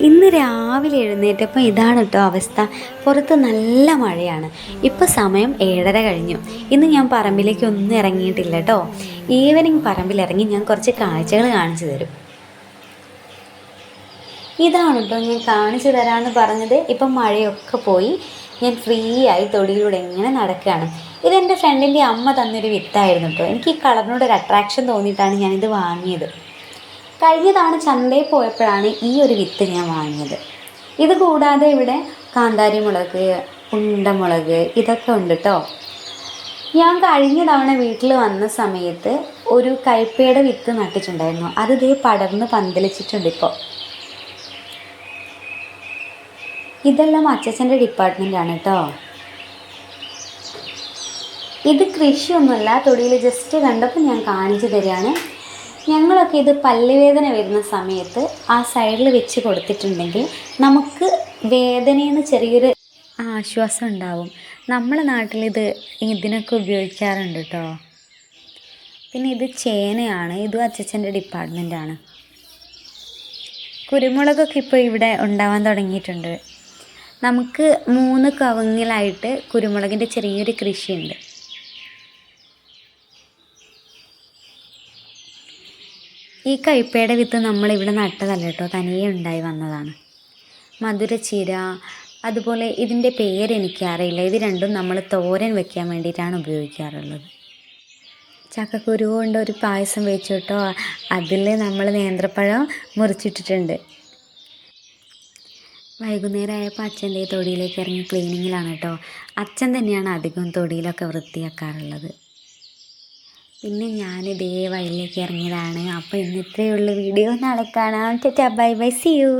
ഇന്ന് രാവിലെ എഴുന്നേറ്റപ്പോൾ ഇതാണ് കേട്ടോ അവസ്ഥ. പുറത്ത് നല്ല മഴയാണ്. ഇപ്പോൾ സമയം ഏഴര കഴിഞ്ഞു. ഇന്ന് ഞാൻ പറമ്പിലേക്ക് ഒന്നും ഇറങ്ങിയിട്ടില്ല കേട്ടോ. ഈവനിങ് പറമ്പിലിറങ്ങി ഞാൻ കുറച്ച് കാഴ്ചകൾ കാണിച്ചു തരും. ഇതാണ് കേട്ടോ ഞാൻ കാണിച്ചു തരാമെന്ന് പറഞ്ഞത്. ഇപ്പം മഴയൊക്കെ പോയി. ഞാൻ ഫ്രീ ആയി തൊടിയിലൂടെ ഇങ്ങനെ നടക്കുകയാണ്. ഇതെന്റെ ഫ്രണ്ടിന്റെ അമ്മ തന്നൊരു വിത്തായിരുന്നു കേട്ടോ. എനിക്ക് ഈ കളറിനോട് ഒരു അട്രാക്ഷൻ തോന്നിയിട്ടാണ് ഞാനിത് വാങ്ങിയത്. കഴിഞ്ഞ തവണ ചന്തയിൽ പോയപ്പോഴാണ് ഈ ഒരു വിത്ത് ഞാൻ വാങ്ങിയത്. ഇത് കൂടാതെ ഇവിടെ കാന്താരി മുളക് ഉണ്ടമുളക് ഇതൊക്കെ ഉണ്ട് കേട്ടോ ഞാൻ കഴിഞ്ഞ തവണ വീട്ടിൽ വന്ന സമയത്ത് ഒരു കൈപ്പയുടെ വിത്ത് നട്ടിട്ടുണ്ടായിരുന്നു. അത് ഇതേ പടർന്ന് പന്തലിച്ചിട്ടുണ്ട് ഇപ്പോൾ ഇതെല്ലാം അച്ചച്ചന്റെ ഡിപ്പാർട്ട്മെന്റാണ് കേട്ടോ ഇത് കൃഷിയൊന്നുമല്ല. തൊടിയിൽ ജസ്റ്റ് കണ്ടപ്പോൾ ഞാൻ കാണിച്ചു തരികയാണ്. ഞങ്ങളൊക്കെ ഇത് പല്ലുവേദന വരുന്ന സമയത്ത് ആ സൈഡിൽ വെച്ച് കൊടുത്തിട്ടുണ്ടെങ്കിൽ നമുക്ക് വേദനയിൽ നിന്ന് ചെറിയൊരു ആശ്വാസം ഉണ്ടാവും. നമ്മുടെ നാട്ടിലിത് ഇതിനൊക്കെ ഉപയോഗിക്കാറുണ്ട് കേട്ടോ പിന്നെ ഇത് ചേനയാണ്. ഇതും അച്ചച്ചന്റെ ഡിപ്പാർട്ട്മെന്റാണ് കുരുമുളകൊക്കെ ഇപ്പോൾ ഇവിടെ ഉണ്ടാവാൻ തുടങ്ങിയിട്ടുണ്ട്. നമുക്ക് മൂന്ന് കവുങ്ങിലായിട്ട് കുരുമുളകിന്റെ ചെറിയൊരു കൃഷിയുണ്ട്. ഈ കയ്പയുടെ വിത്ത് നമ്മളിവിടെ നട്ടതല്ല കേട്ടോ തനിയെ ഉണ്ടായി വന്നതാണ്. മധുരച്ചീര അതുപോലെ ഇതിന്റെ പേര് എനിക്കറിയില്ല. ഇത് രണ്ടും നമ്മൾ തോരൻ വെക്കാൻ വേണ്ടിയിട്ടാണ് ഉപയോഗിക്കാറുള്ളത്. ചക്കക്കുരു കൊണ്ട് ഒരു പായസം വെച്ചു കേട്ടോ. അതിൽ നമ്മൾ നേന്ത്രപ്പഴം മുറിച്ചിട്ടിട്ടുണ്ട്. വൈകുന്നേരം ആയപ്പോൾ അച്ഛന്റെ തൊടിയിലേക്ക് ഇറങ്ങി ക്ലീനിങ്ങിലാണ് കേട്ടോ. അച്ഛൻ തന്നെയാണ് അധികം തൊടിയിലൊക്കെ വൃത്തിയാക്കാറുള്ളത്. പിന്നെ ഞാൻ ഇതേ ഇറങ്ങിയതാണ്. അപ്പോൾ ഇന്ന് ഇത്രയേ ഉള്ളൂ വീഡിയോ നാളെ കാണാം. By bye see U